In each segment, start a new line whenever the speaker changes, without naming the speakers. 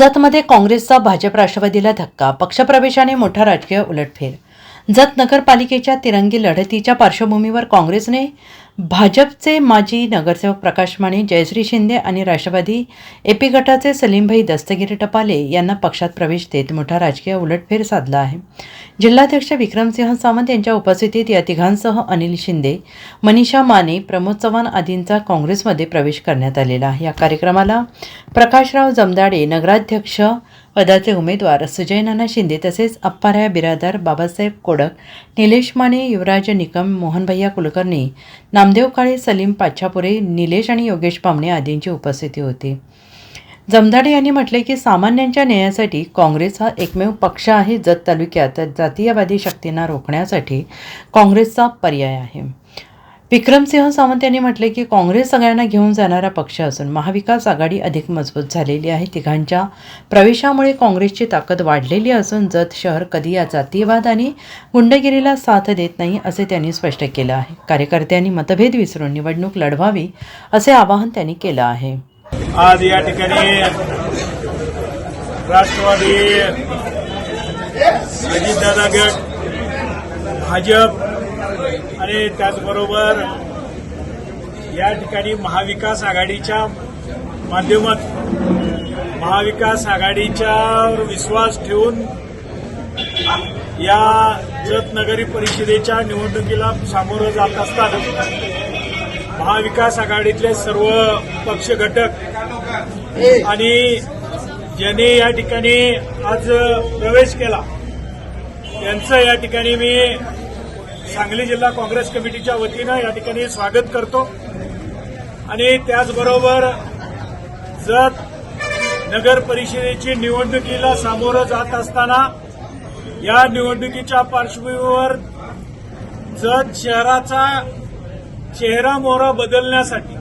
जतमध्ये काँग्रेसचा भाजप राष्ट्रवादीला धक्का पक्षप्रवेशाने मोठा राजकीय उलटफेर. जत नगरपालिकेच्या तिरंगी लढतीच्या पार्श्वभूमीवर काँग्रेसने भाजपचे माजी नगरसेवक प्रकाश माने जयश्री शिंदे आणि राष्ट्रवादी एपी गटाचे सलीमभाई दस्तगिरी टपाले यांना पक्षात प्रवेश देत मोठा राजकीय उलटफेर साधला आहे. जिल्हाध्यक्ष विक्रमसिंह सावंत यांच्या उपस्थितीत या तिघांसह अनिल शिंदे मनीषा माने प्रमोद चव्हाण आदींचा काँग्रेसमध्ये प्रवेश करण्यात आलेला आहे. या कार्यक्रमाला प्रकाशराव जमदाडे नगराध्यक्ष पदाचे उमेदवार सुजयनाना शिंदे तसेच अप्पाराया बिरादार बाबासाहेब कोडक निलेश माने युवराज निकम मोहनभैया कुलकर्णी नामदेव काळे सलीम पाच्छापुरे निलेश आणि योगेश पामणे आदींची उपस्थिती होती. जमदाडे यांनी म्हटले की सामान्यांच्या न्यायासाठी काँग्रेस हा एकमेव पक्ष आहे जत तालुक्यात जातीयवादी शक्तींना रोखण्यासाठी काँग्रेसचा पर्याय आहे. विक्रमसिंह सावंत यांनी म्हटले की काँग्रेस सगळ्यांना घेऊन जाणारा पक्ष असून महाविकास आघाडी अधिक मजबूत झालेली आहे. तिघांच्या प्रवेशामुळे काँग्रेसची ताकद वाढलेली असून जत शहर कधी या जातीयवाद आणि गुंडगिरीला साथ देत नाही असे त्यांनी स्पष्ट केलं आहे. कार्यकर्त्यांनी मतभेद विसरून निवडणूक लढवावी असे आवाहन त्यांनी केलं आहे.
आज या ठिकाणी राष्ट्रवादी गट भाजप आणि त्याचबरोबर या ठिकाणी महाविकास आघाडीच्या माध्यमात महाविकास आघाडीच्यावर विश्वास ठेवून या जतनगरी परिषदेच्या निवडणुकीला सामोरं जात असताना महाविकास आघाडीतले सर्व पक्ष घटक आणि ज्यांनी या ठिकाणी आज प्रवेश केला त्यांचं या ठिकाणी मी सांगली जिल्हा काँग्रेस कमिटीच्या वतीनं या ठिकाणी स्वागत करतो. आणि त्याचबरोबर जत नगर परिषदेची निवडणुकीला सामोरं जात असताना या निवडणुकीच्या पार्श्वभूमीवर जत शहराचा चेहरा मोहरा बदलण्यासाठी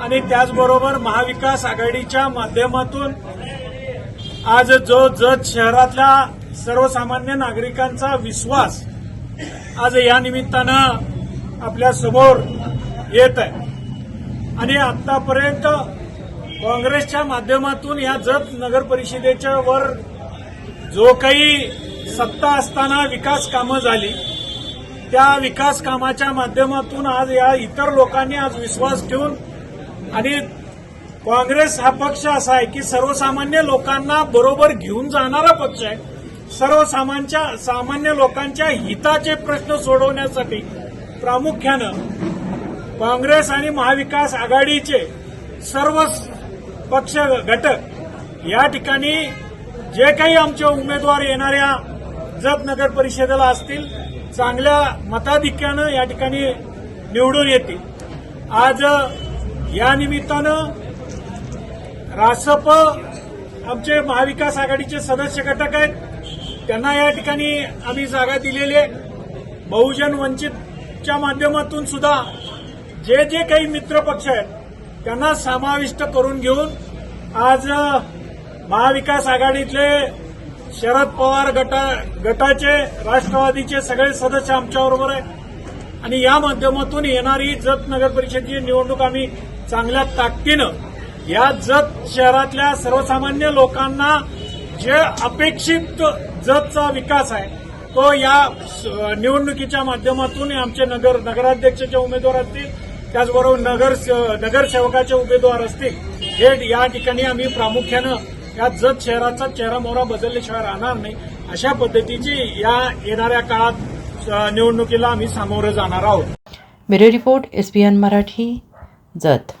आणि त्याचबरोबर महाविकास आघाडीच्या माध्यमातून आज जो जत शहरातल्या सर्वसामान्य नागरिकांचा विश्वास आज या निमित्तानं आपल्यासमोर येत आहे. आणि आतापर्यंत काँग्रेसच्या माध्यमातून या जत नगर परिषदेच्या वर जो काही सत्ता असताना विकास कामं झाली त्या विकास कामाच्या माध्यमातून आज या इतर लोकांनी आज विश्वास ठेवून आणि काँग्रेस हा पक्ष असा आहे की सर्वसामान्य लोकांना बरोबर घेऊन जाणारा पक्ष आहे. सर्वसामानच्या सामान्य लोकांच्या हिताचे प्रश्न सोडवण्यासाठी प्रामुख्यानं काँग्रेस आणि महाविकास आघाडीचे सर्व पक्ष घटक या ठिकाणी जे काही आमचे उमेदवार येणाऱ्या जत नगर परिषदेला असतील चांगल्या मताधिक्यानं या ठिकाणी निवडून येतील. आज या निमित्तानं रासप आमचे महाविकास आघाडीचे सदस्य घटक आहेत. त्यांना या ठिकाणी आम्ही जागा दिलेली आहे. बहुजन वंचितच्या माध्यमातून सुद्धा जे जे काही मित्र पक्ष आहेत त्यांना समाविष्ट करून घेऊन आज महाविकास आघाडीतले शरद पवार गटा गटाचे राष्ट्रवादीचे सगळे सदस्य आमच्याबरोबर आहेत. आणि या माध्यमातून येणारी जत नगर परिषदेची निवडणूक आम्ही चांगल्या ताकदीनं या जत शहरातल्या सर्वसामान्य लोकांना जे अपेक्षित जतचा विकास आहे. तो या स- निवडणुकीच्या माध्यमातून आमचे नगर नगराध्यक्षाचे उमेदवार असतील त्याचबरोबर नगर नगरसेवकाचे उमेदवार असतील हे या ठिकाणी आम्ही प्रामुख्यानं या जत शहराचा चेहरा मोहरा बदलल्याशिवाय राहणार नाही. अशा पद्धतीची या येणाऱ्या काळात निवडणुकीला आम्ही सामोरं जाणार आहोत.
Bureau report SBN Marathi Jat.